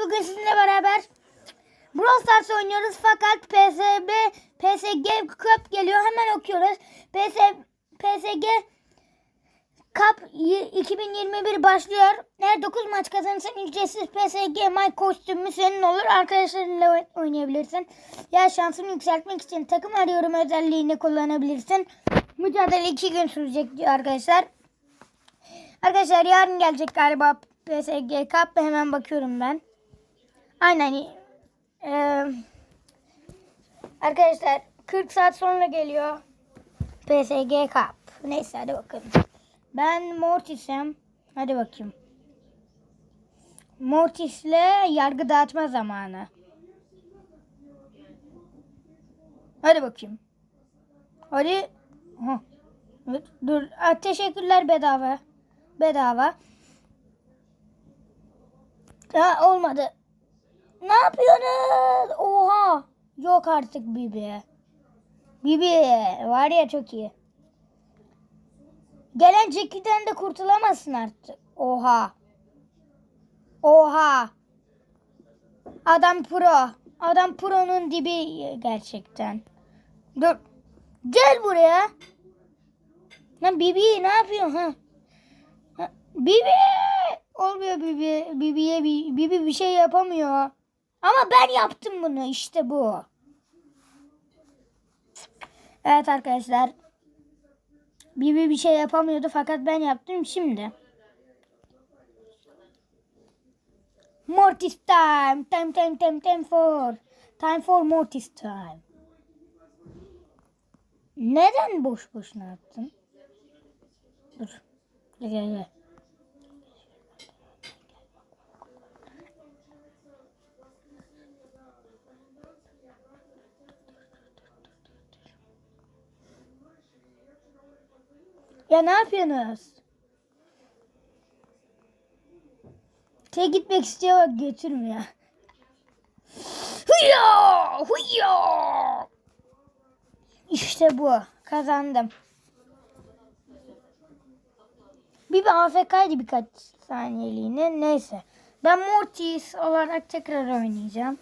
Bugün sizinle beraber Brawl Stars oynuyoruz fakat PSB PSG Cup geliyor. Hemen okuyoruz. PS, PSG Cup y- 2021 başlıyor. Eğer 9 maç kazanırsan ücretsiz PSG My kostümü senin olur. Arkadaşlarınla oy- oynayabilirsin. Ya şansını yükseltmek için takım arıyorum özelliğini kullanabilirsin. Mücadele 2 gün sürecek diyor arkadaşlar. Arkadaşlar yarın gelecek galiba PSG Cup. Hemen bakıyorum ben. Aynen. Ee, arkadaşlar 40 saat sonra geliyor PSG Cup. Neyse hadi bakalım. Ben Mortis'im. Hadi bakayım. Mortis'le yargı dağıtma zamanı. Hadi bakayım. Hadi. Evet, Dur. Aa, teşekkürler bedava. Bedava. Ha, olmadı. Ne yapıyorsunuz? Oha. Yok artık Bibi. Bibi var ya çok iyi. Gelen Jackie'den de kurtulamazsın artık. Oha. Oha. Adam pro. Adam pro'nun dibi gerçekten. Dur. Gel buraya. Lan Bibi ne yapıyorsun ha? ha? Bibi! Olmuyor Bibi. Bibi'ye Bibi bir şey yapamıyor. Ama ben yaptım bunu. işte bu. Evet arkadaşlar. Bibi bir şey yapamıyordu fakat ben yaptım şimdi. Mortis time. Time time time time for. Time for Mortis time. Neden boş boşuna yaptın? Dur. Gel gel. Ya ne yapıyorsunuz? Şey gitmek istiyor bak götürmüyor. Hıya! Hıya! İşte bu. Kazandım. Bir bir AFK'ydı birkaç saniyeliğine. Neyse. Ben Mortis olarak tekrar oynayacağım.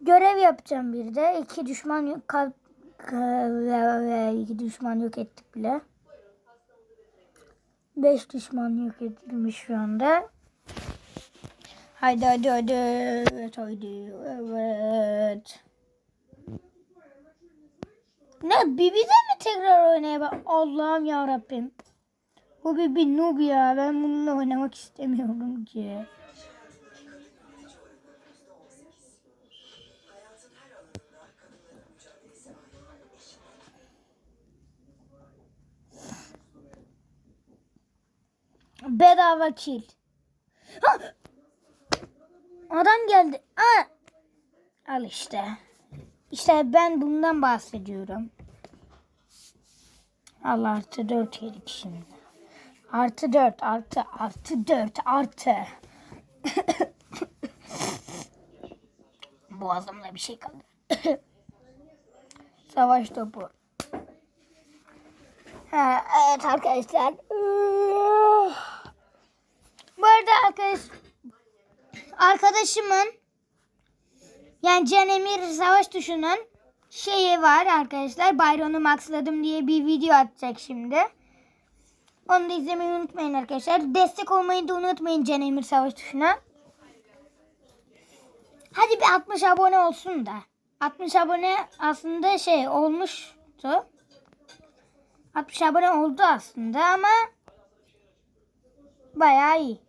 Görev yapacağım bir de. İki düşman. Kalp, düşman yok ettik bile. Beş düşman yok edilmiş şu anda. Haydi hadi hadi. Evet haydi. Evet. Ne Bibi de mi tekrar oynaya bak? Allah'ım ya Rabbim. Bu Bibi noob ya. Ben bununla oynamak istemiyorum ki. Bedava kill. Ha! Adam geldi. Aa! Al işte. İşte ben bundan bahsediyorum. Allah artı 4 yedik şimdi. Artı 4 artı artı 4 artı. Boğazımda bir şey kaldı. Savaş topu. Evet arkadaşlar. Bu arada arkadaş arkadaşımın yani Can Savaş Tuşu'nun şeyi var arkadaşlar. Byron'u maxladım diye bir video atacak şimdi. Onu da izlemeyi unutmayın arkadaşlar. Destek olmayı da unutmayın Can Savaş Tuşu'na. Hadi bir 60 abone olsun da. 60 abone aslında şey olmuştu. 60 abone oldu aslında ama bayağı iyi.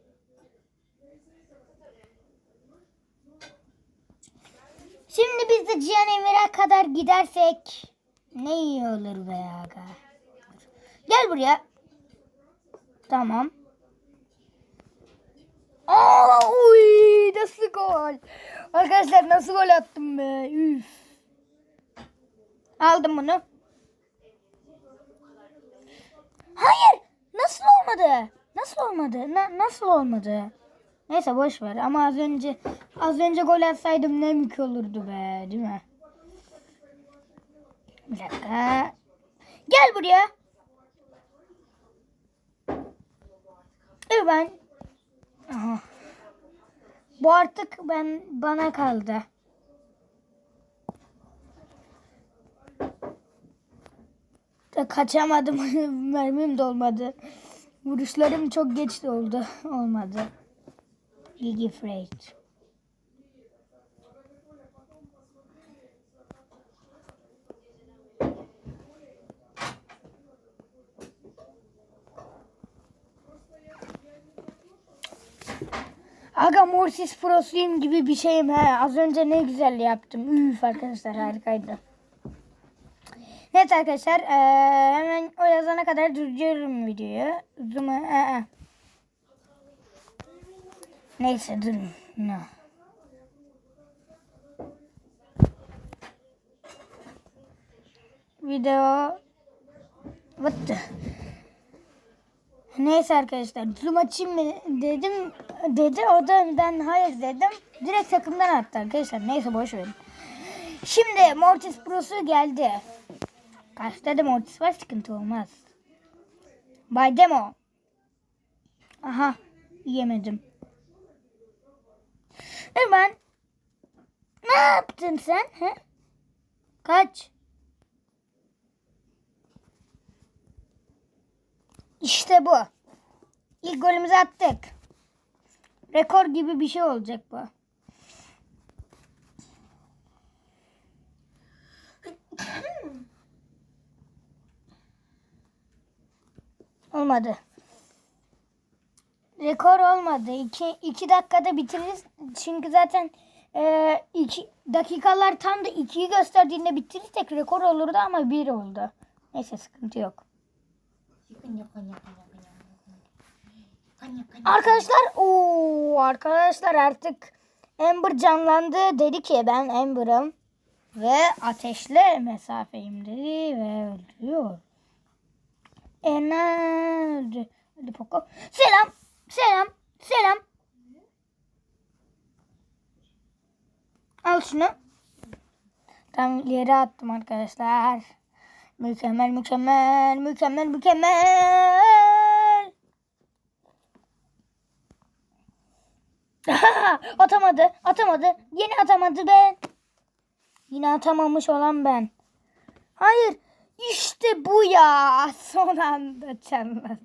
Şimdi biz de Cihan Emir'e kadar gidersek ne iyi olur be aga. Gel buraya. Tamam. Aa, uy, nasıl gol? Arkadaşlar nasıl gol attım be? Üf. Aldım bunu. Hayır. Nasıl olmadı? Nasıl olmadı? Na- nasıl olmadı? Neyse boş ver ama az önce az önce gol atsaydım ne mük olurdu be, değil mi? Bir dakika. Gel buraya. Dur ben. Aha. Bu artık ben bana kaldı. Da kaçamadım. Mermim dolmadı. Vuruşlarım çok geç oldu. Olmadı. Gigi Freight. Aga Mortis Pro'suyum gibi bir şeyim he. Az önce ne güzel yaptım. Üf arkadaşlar harikaydı. Arkadaşlar eee, hemen o yazana kadar durduruyorum videoyu. Zoom'u ee. Neyse durun. No. Video What the? Neyse arkadaşlar zoom açayım mı dedim dedi o da ben hayır dedim direkt takımdan attı arkadaşlar neyse boş verin. Şimdi Mortis Pro'su geldi. Karşıda da Mortis var sıkıntı olmaz. Bay Demo. Aha yemedim. Hemen ne yaptın sen? He? Kaç? İşte bu. İlk golümüzü attık. Rekor gibi bir şey olacak bu. Olmadı. Rekor olmadı. İki, iki dakikada bitiririz. Çünkü zaten e, iki, dakikalar tam da ikiyi gösterdiğinde bitirirsek rekor olurdu ama bir oldu. Neyse sıkıntı yok. Arkadaşlar o arkadaşlar artık Amber canlandı dedi ki ben Amber'ım ve ateşle mesafeyim dedi ve öldürüyor. E nerede? Hadi Poco. Selam. Selam. Selam. Al şunu. Tam yere attım arkadaşlar. Mükemmel mükemmel mükemmel mükemmel. atamadı atamadı. Yine atamadı ben. Yine atamamış olan ben. Hayır. İşte bu ya. Son anda çanladım.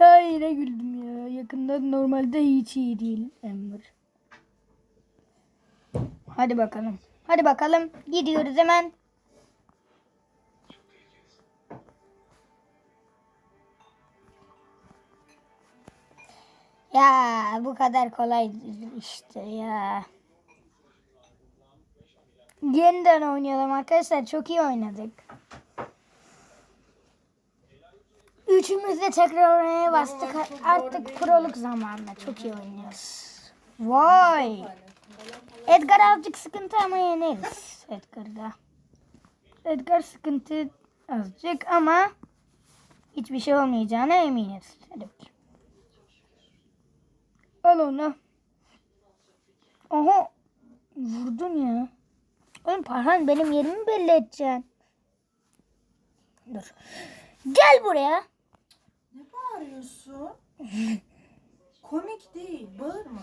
Ay ne güldüm ya. Yakında normalde hiç iyi değil Ember. Hadi bakalım. Hadi bakalım. Gidiyoruz hemen. Ya bu kadar kolay işte ya. Yeniden oynayalım arkadaşlar. Çok iyi oynadık. Üçümüz de tekrar oraya bastık. Artık proluk zamanı. Çok iyi oynuyoruz. Vay. Edgar azıcık sıkıntı ama yeneriz Edgar'da. Edgar sıkıntı azıcık ama hiçbir şey olmayacağına eminiz. Hadi bakayım. Al onu. Oha. Vurdun ya. Oğlum Parhan benim yerimi belli edeceksin. Dur. Gel buraya. Ne bağırıyorsun? Komik değil, bağırma.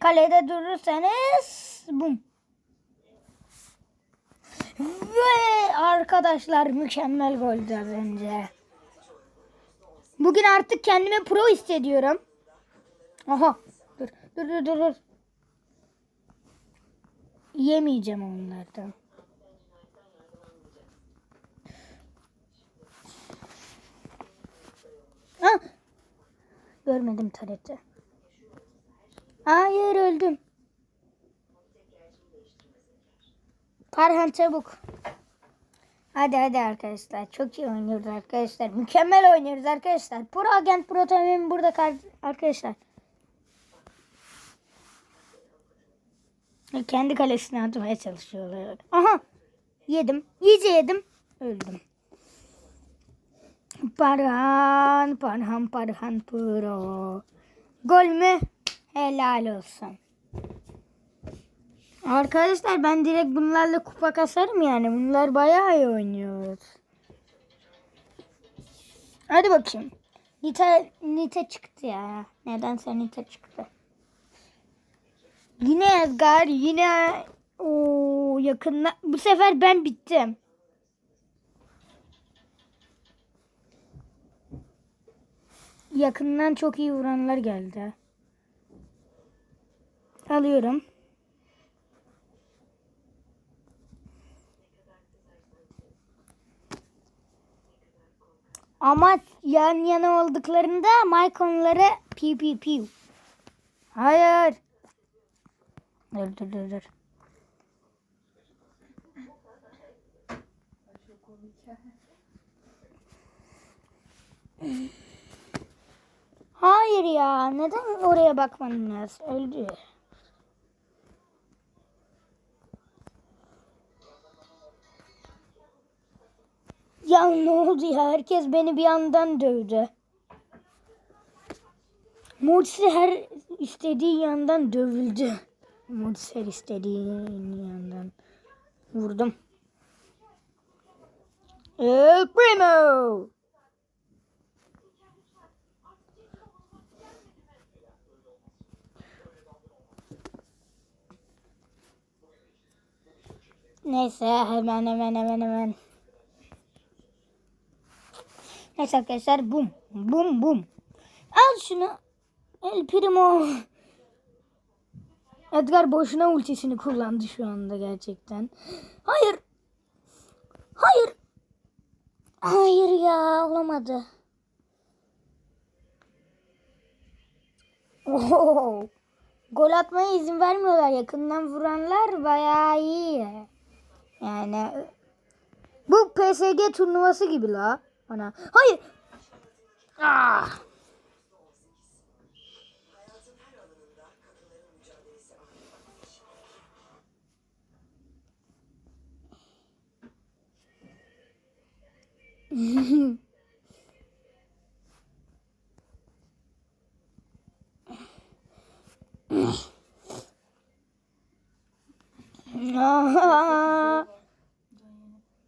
Kalede durursanız bum. Ve arkadaşlar mükemmel goldü az önce. Bugün artık kendimi pro hissediyorum. Aha. Dur dur dur dur. dur. Yemeyeceğim onlardan. Ha. Görmedim tareti. Hayır öldüm. Parhan çabuk. Hadi hadi arkadaşlar. Çok iyi oynuyoruz arkadaşlar. Mükemmel oynuyoruz arkadaşlar. Pro Agent Pro burada arkadaşlar. Kendi kalesine atmaya çalışıyorlar. Aha. Yedim. İyice yedim. Öldüm. Parhan, Parhan, Parhan Pro. Gol mü? Helal olsun. Arkadaşlar ben direkt bunlarla kupa kasarım yani. Bunlar bayağı iyi oynuyor. Hadi bakayım. Nita, Nita çıktı ya. Nedense Nita çıktı. Yine Edgar. Yine o yakında. Bu sefer ben bittim. Yakından çok iyi vuranlar geldi. Alıyorum. Ama yan yana olduklarında Mike onları piu piu piu. Hayır. Dur dur. Hayır ya. Neden oraya bakmadınız? Öldü. Ya ne oldu ya? Herkes beni bir yandan dövdü. Mucise her istediği yandan dövüldü. Mucise her istediği yandan vurdum. El Primo! Neyse hemen hemen hemen hemen. Neyse arkadaşlar bum bum bum. Al şunu. El Primo. Edgar boşuna ultisini kullandı şu anda gerçekten. Hayır. Hayır. Hayır ya olamadı. Oho. Gol atmaya izin vermiyorlar. Yakından vuranlar bayağı iyi. Yani bu PSG turnuvası gibi la. Bana. Hayır. Ah.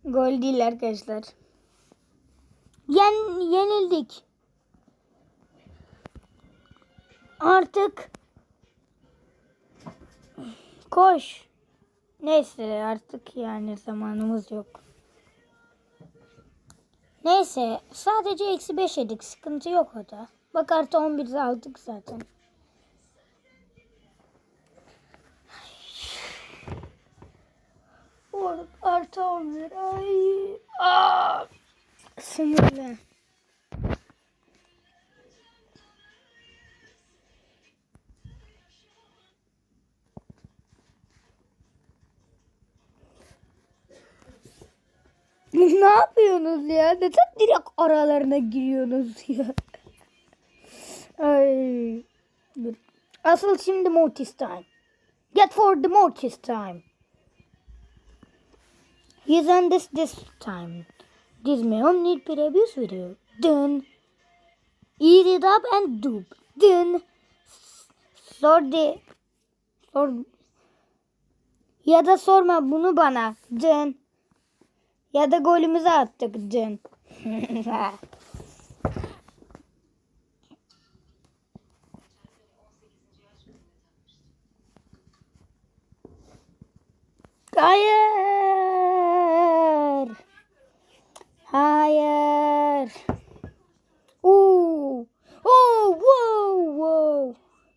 Gol değil arkadaşlar. Yen, yenildik. Artık koş. Neyse artık yani zamanımız yok. Neyse sadece eksi 5 yedik. Sıkıntı yok o da. Bak artı 11 aldık zaten. Artı 11. Ay. Aa. Sinirli. Ne yapıyorsunuz ya? Neden direkt aralarına giriyorsunuz ya? Ay. Asıl şimdi Mortis time. Get for the Mortis time. He's on this this time. This may only previous video. Done. Eat it up and doop. Done. Sor de. Sor. Ya da sorma bunu bana. Done. Ya da golümüzü attık dün. Hayır. Hayır. Oo. Oo, wow, wow.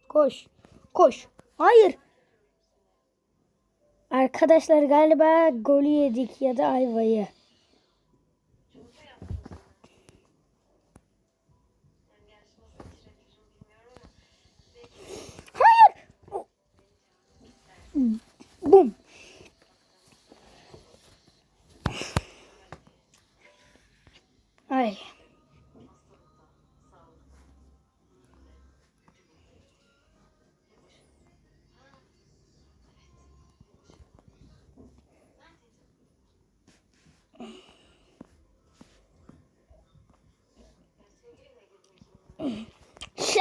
Koş. Koş. Hayır. Arkadaşlar galiba golü yedik ya da ayvayı. Hayır. Bum. Ay.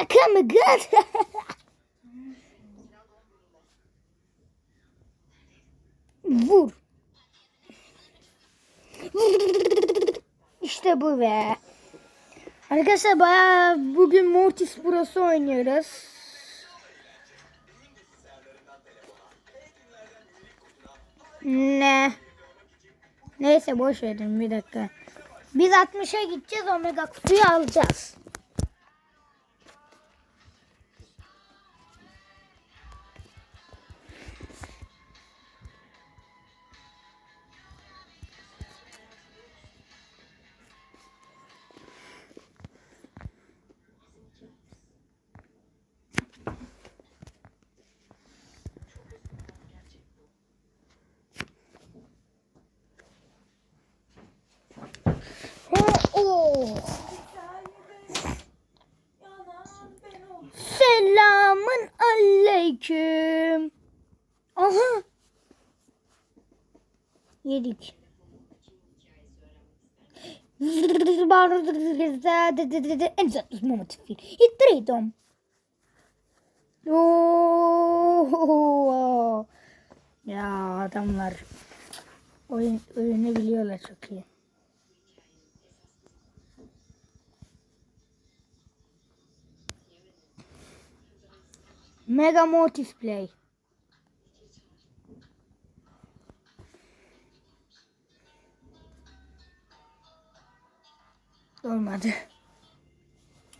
Şaka mı kız? Vur. İşte bu be. Arkadaşlar bayağı bugün Mortis Bros'u oynuyoruz. Ne? Neyse boş verin bir dakika. Biz 60'a gideceğiz Omega kutuyu alacağız. Aleyküm. Aha. Yedik. En güzel film. İttiriyordum. Oo. Ya adamlar oyun oyunu biliyorlar çok iyi. Mega Mortis Play. Olmadı.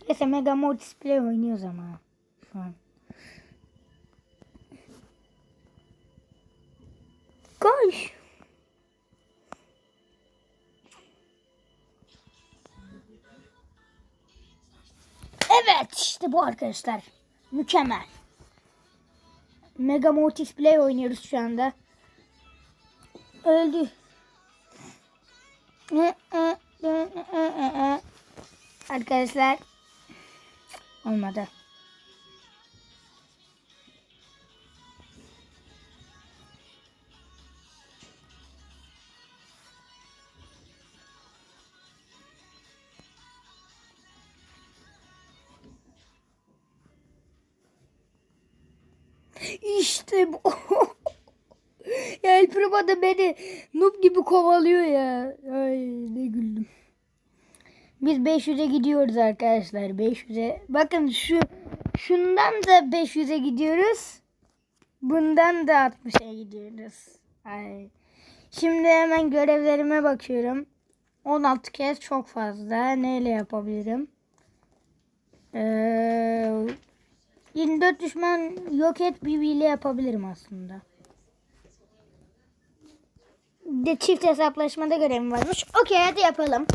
Neyse Mega Mortis Play oynuyoruz ama şu an. Koş. Evet işte bu arkadaşlar. Mükemmel. Mega Mortis Play oynuyoruz şu anda. Öldü. Arkadaşlar olmadı. Kovalıyor ya. Ay ne güldüm. Biz 500'e gidiyoruz arkadaşlar. 500'e. Bakın şu şundan da 500'e gidiyoruz. Bundan da 60'a gidiyoruz. Ay. Şimdi hemen görevlerime bakıyorum. 16 kez çok fazla. Neyle yapabilirim? Ee, 24 düşman yok et bibiyle yapabilirim aslında. De çift hesaplaşmada görevim varmış. Okey hadi yapalım.